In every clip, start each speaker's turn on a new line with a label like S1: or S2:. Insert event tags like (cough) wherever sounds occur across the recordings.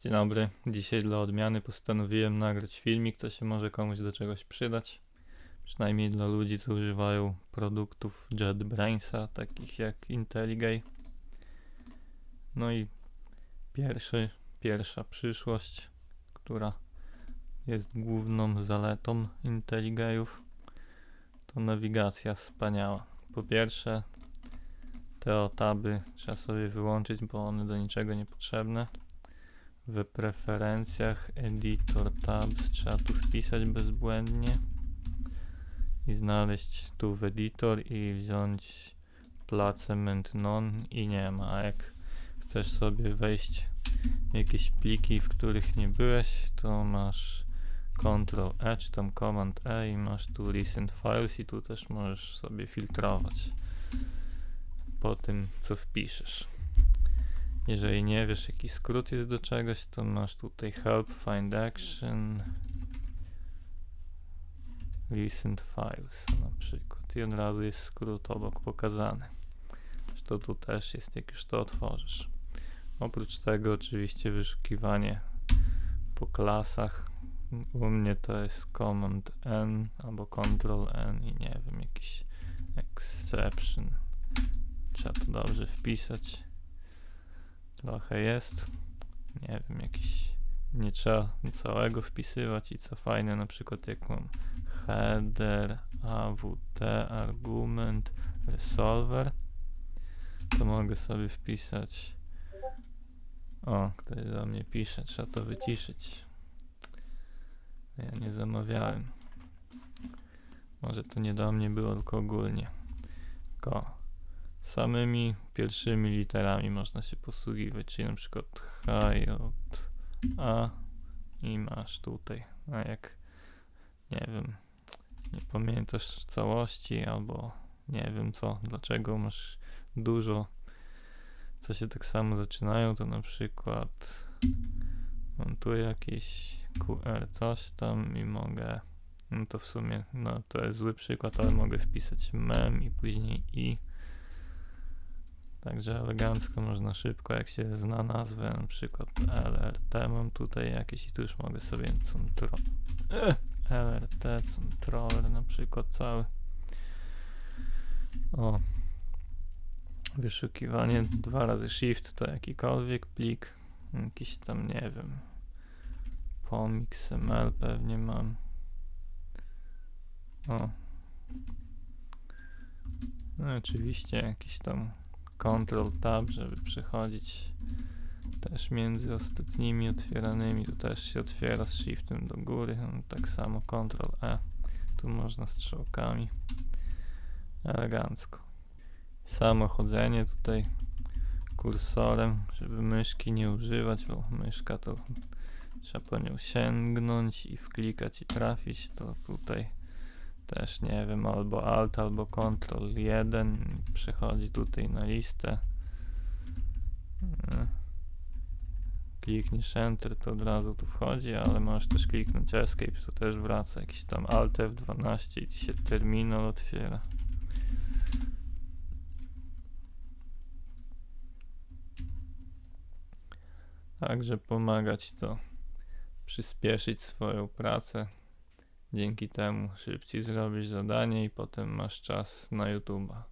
S1: Dzień dobry. Dzisiaj dla odmiany postanowiłem nagrać filmik, co się może komuś do czegoś przydać. Przynajmniej dla ludzi, co używają produktów JetBrainsa, takich jak IntelliGay. No i pierwszy, pierwsza przyszłość, która jest główną zaletą IntelliGayów, to nawigacja wspaniała. Po pierwsze, te taby trzeba sobie wyłączyć, bo one do niczego nie potrzebne. W preferencjach Editor Tabs trzeba tu wpisać bezbłędnie i znaleźć tu w Editor i wziąć placement non i nie ma. A jak chcesz sobie wejść w jakieś pliki, w których nie byłeś, to masz Ctrl E czy tam Command E i masz tu Recent Files i tu też możesz sobie filtrować po tym, co wpiszesz. Jeżeli nie wiesz, jaki skrót jest do czegoś, to masz tutaj Help, Find Action, Recent Files na przykład i od razu jest skrót obok pokazany. To tu też jest, jak już to otworzysz. Oprócz tego oczywiście wyszukiwanie po klasach. U mnie to jest Command N albo Control N i nie wiem, jakiś exception. Trzeba to dobrze wpisać. Trochę jest. Nie wiem, jakiś. Nie trzeba całego wpisywać i co fajne, na przykład jak mam header, AWT, argument, resolver, to mogę sobie wpisać. O, ktoś do mnie pisze, trzeba to wyciszyć. Ja nie zamawiałem. Może to nie do mnie było, tylko ogólnie. Ko samymi pierwszymi literami można się posługiwać, czyli na przykład H, J, A i masz tutaj, a jak nie wiem, nie pamiętasz całości albo nie wiem co, dlaczego masz dużo, co się tak samo zaczynają, to na przykład mam tu jakieś QR coś tam i mogę, no to w sumie, no to jest zły przykład, ale mogę wpisać mem i później i Także elegancko można szybko, jak się zna nazwę, na przykład LRT mam tutaj jakieś i tu już mogę sobie contro LRT controller na przykład cały. O. Wyszukiwanie dwa razy shift to jakikolwiek plik. Jakiś tam nie wiem. POM.xml pewnie mam. O. No oczywiście jakiś tam Ctrl Tab, żeby przechodzić też między ostatnimi otwieranymi. Tu też się otwiera z Shiftem do góry. No, tak samo Ctrl E. Tu można strzałkami. Elegancko. Samo chodzenie tutaj kursorem, żeby myszki nie używać, bo myszka to trzeba po nią sięgnąć i wklikać i trafić. To tutaj też nie wiem, albo Alt, albo Ctrl 1 przechodzi tutaj na listę. Klikniesz Enter, to od razu tu wchodzi, ale możesz też kliknąć Escape, to też wraca. Jakiś tam Alt F12 i ci się terminal otwiera. Także pomagać to przyspieszyć swoją pracę. Dzięki temu szybciej zrobisz zadanie i potem masz czas na YouTube'a.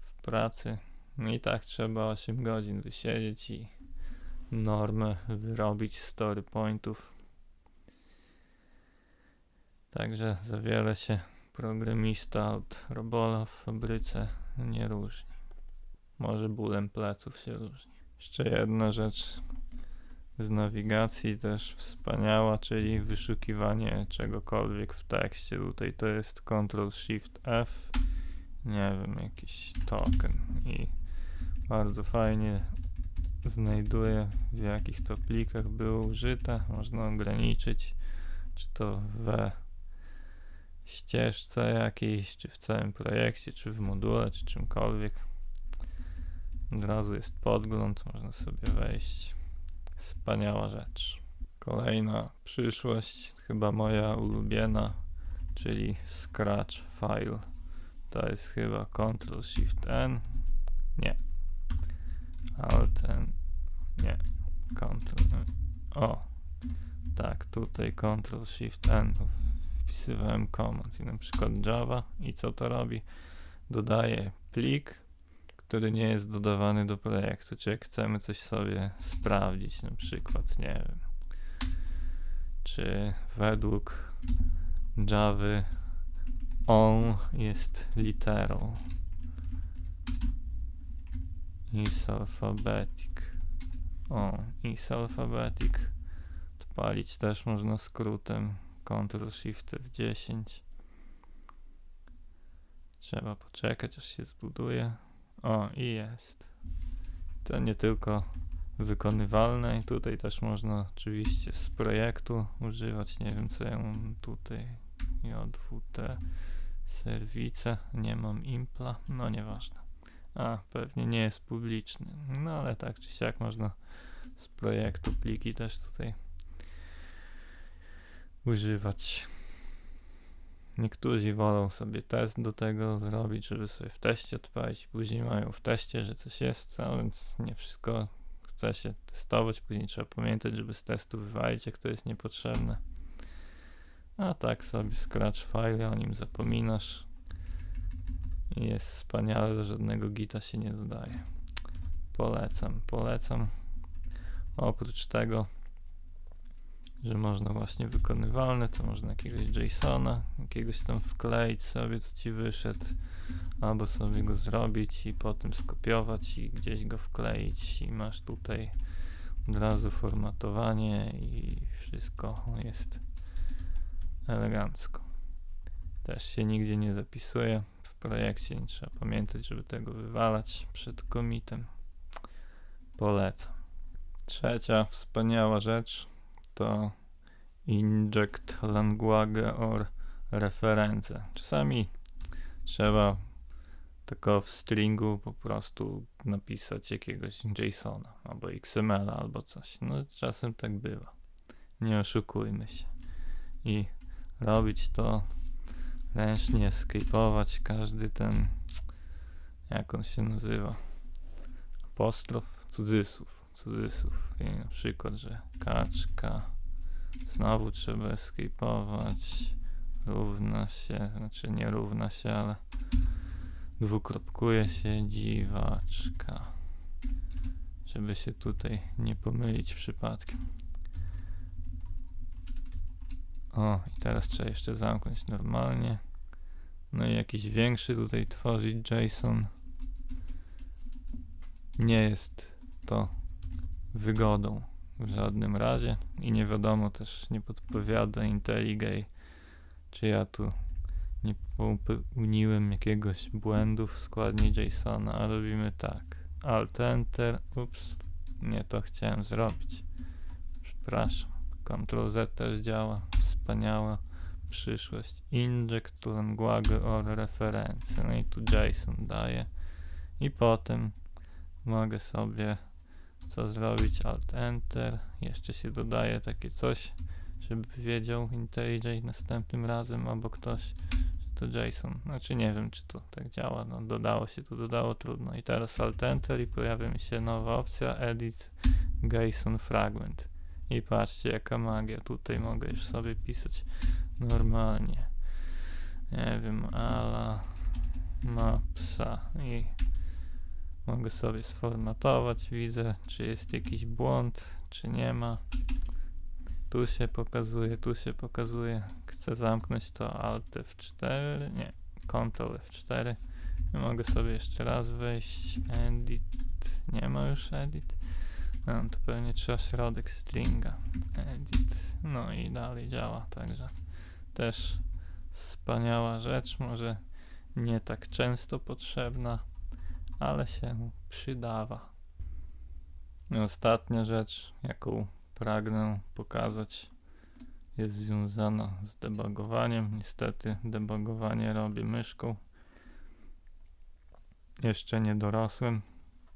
S1: W pracy no i tak trzeba 8 godzin wysiedzieć i normę wyrobić story pointów. Także za wiele się programista od robola w fabryce nie różni. Może bólem pleców się różni. Jeszcze jedna rzecz, z nawigacji też wspaniała, czyli wyszukiwanie czegokolwiek w tekście. Tutaj to jest Ctrl Shift F, nie wiem, jakiś token i bardzo fajnie znajduje w jakich to plikach było użyte. Można ograniczyć, czy to we ścieżce jakiejś, czy w całym projekcie, czy w module, czy czymkolwiek. Od razu jest podgląd, można sobie wejść. Wspaniała rzecz. Kolejna przyszłość, chyba moja ulubiona, czyli Scratch File. To jest chyba Ctrl Shift N. Nie. Alt N. Nie. Ctrl. O, tak, tutaj Ctrl Shift N wpisywałem command i na przykład Java i co to robi? Dodaje plik, który nie jest dodawany do projektu, czy jak chcemy coś sobie sprawdzić, na przykład, nie wiem, czy według Java on jest literą? Is alphabetic. O, is alphabetic. Odpalić też można skrótem. Ctrl Shift F10 trzeba poczekać aż się zbuduje o i jest. To nie tylko wykonywalne tutaj też można oczywiście z projektu używać, nie wiem co ja mam tutaj. JWT serwice, nie mam impla, no nieważne. A pewnie nie jest publiczny, no ale tak czy siak można z projektu pliki też tutaj używać Niektórzy wolą sobie test do tego zrobić, żeby sobie w teście odpalić. Później mają w teście, że coś jest, a więc nie wszystko chce się testować. Później trzeba pamiętać, żeby z testu wywalić, jak to jest niepotrzebne. A tak sobie scratch file, o nim zapominasz. Jest wspaniale, że żadnego gita się nie dodaje. Polecam, polecam. Oprócz tego że można właśnie wykonywalne, to można jakiegoś JSONa, jakiegoś tam wkleić sobie, co ci wyszedł, albo sobie go zrobić i potem skopiować i gdzieś go wkleić i masz tutaj od razu formatowanie i wszystko jest elegancko. Też się nigdzie nie zapisuje w projekcie, nie trzeba pamiętać, żeby tego wywalać przed komitem. Polecam. Trzecia wspaniała rzecz to inject language or reference. Czasami trzeba tylko w stringu po prostu napisać jakiegoś JSONa albo XML albo coś. No czasem tak bywa. Nie oszukujmy się. I robić to ręcznie, skrypować każdy ten jak on się nazywa apostrof cudzysłów cudzysłów. I na przykład, że kaczka znowu trzeba escape'ować równa się, znaczy nie równa się, ale dwukropkuje się dziwaczka. Żeby się tutaj nie pomylić przypadkiem. O i teraz trzeba jeszcze zamknąć normalnie. No i jakiś większy tutaj tworzyć JSON nie jest to wygodą w żadnym razie i nie wiadomo też, nie podpowiada IntelliGay, czy ja tu nie popełniłem jakiegoś błędu w składni JSONa, a robimy tak. Alt Enter, ups, nie to chciałem zrobić. Przepraszam. Ctrl Z też działa, wspaniała przyszłość. Inject language or reference. No i tu JSON daje. I potem mogę sobie co zrobić, Alt Enter, jeszcze się dodaje takie coś, żeby wiedział IntelliJ następnym razem albo ktoś, że to JSON. Znaczy nie wiem, czy to tak działa, no dodało się to, dodało, trudno. I teraz Alt Enter i pojawia mi się nowa opcja Edit JSON Fragment. I patrzcie jaka magia, tutaj mogę już sobie pisać normalnie. Nie wiem, ala mapsa i Mogę sobie sformatować, widzę czy jest jakiś błąd, czy nie ma. Tu się pokazuje, tu się pokazuje. Chcę zamknąć to Alt F4, nie, Ctrl F4. I mogę sobie jeszcze raz wejść, edit, nie ma już edit. No to pewnie trzeba środek stringa, edit, no i dalej działa, także też wspaniała rzecz, może nie tak często potrzebna ale się przydawa. I ostatnia rzecz, jaką pragnę pokazać, jest związana z debugowaniem. Niestety debugowanie robię myszką. Jeszcze nie dorosłem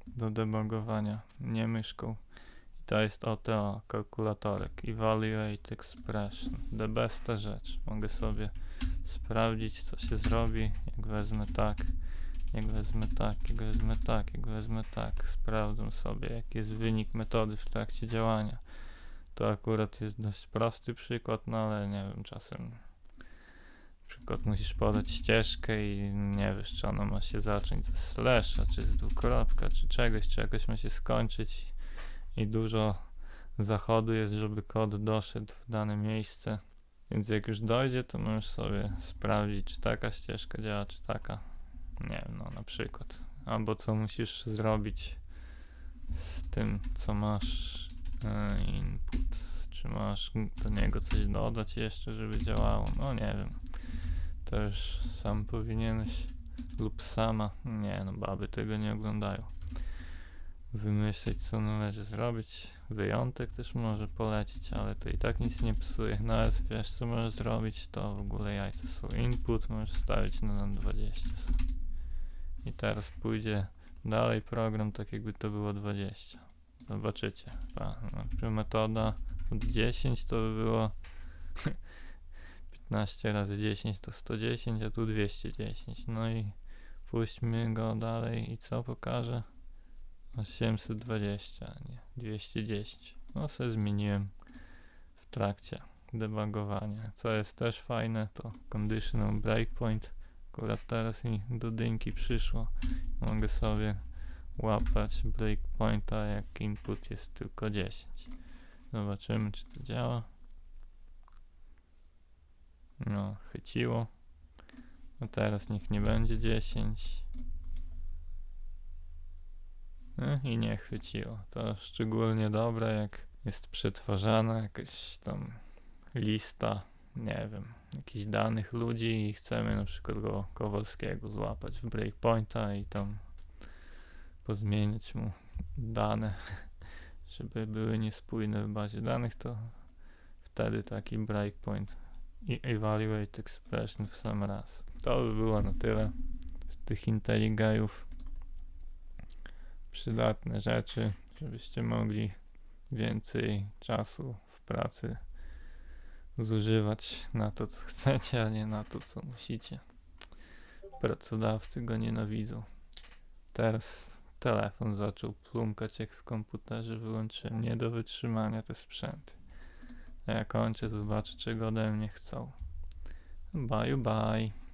S1: do debugowania, nie myszką. I to jest OTO, kalkulatorek, Evaluate Expression. The besta rzecz. Mogę sobie sprawdzić, co się zrobi, jak wezmę tak jak wezmę tak, jak wezmę tak, jak wezmę tak, sprawdzę sobie jaki jest wynik metody w trakcie działania. To akurat jest dość prosty przykład, no ale nie wiem, czasem przykład musisz podać ścieżkę i nie wiesz, czy ona ma się zacząć ze slasha, czy z dwukropka, czy czegoś, czy jakoś ma się skończyć i dużo zachodu jest, żeby kod doszedł w dane miejsce. Więc jak już dojdzie, to możesz sobie sprawdzić, czy taka ścieżka działa, czy taka. Nie wiem, no na przykład. Albo co musisz zrobić z tym, co masz e, input. Czy masz do niego coś dodać jeszcze, żeby działało? No nie wiem. To już sam powinieneś lub sama. Nie, no baby tego nie oglądają. Wymyśleć, co należy zrobić. Wyjątek też może polecić, ale to i tak nic nie psuje. Nawet wiesz, co możesz zrobić, to w ogóle jajce są. Input możesz stawić na 20 sobie. I teraz pójdzie dalej program, tak jakby to było 20. Zobaczycie. Ta, znaczy metoda od 10 to by było (laughs) 15 razy 10 to 110, a tu 210. No i puśćmy go dalej i co pokaże? 820, a nie 210. No se zmieniłem w trakcie debugowania. Co jest też fajne, to conditional breakpoint. Akurat teraz mi do dynki przyszło. Mogę sobie łapać breakpointa, jak input jest tylko 10. Zobaczymy, czy to działa. No, chyciło. A teraz niech nie będzie 10. E, I nie chwyciło. To szczególnie dobre, jak jest przetwarzana jakaś tam lista, nie wiem, jakichś danych ludzi i chcemy na przykład go Kowalskiego złapać w breakpointa i tam pozmieniać mu dane, (laughs) żeby były niespójne w bazie danych, to wtedy taki breakpoint i evaluate expression w sam raz. To by było na tyle z tych inteligajów. Przydatne rzeczy, żebyście mogli więcej czasu w pracy zużywać na to, co chcecie, a nie na to, co musicie. Pracodawcy go nienawidzą. Teraz telefon zaczął plumkać jak w komputerze, wyłączyłem. Nie do wytrzymania te sprzęty. A ja kończę, zobaczę czego ode mnie chcą. Bye bye.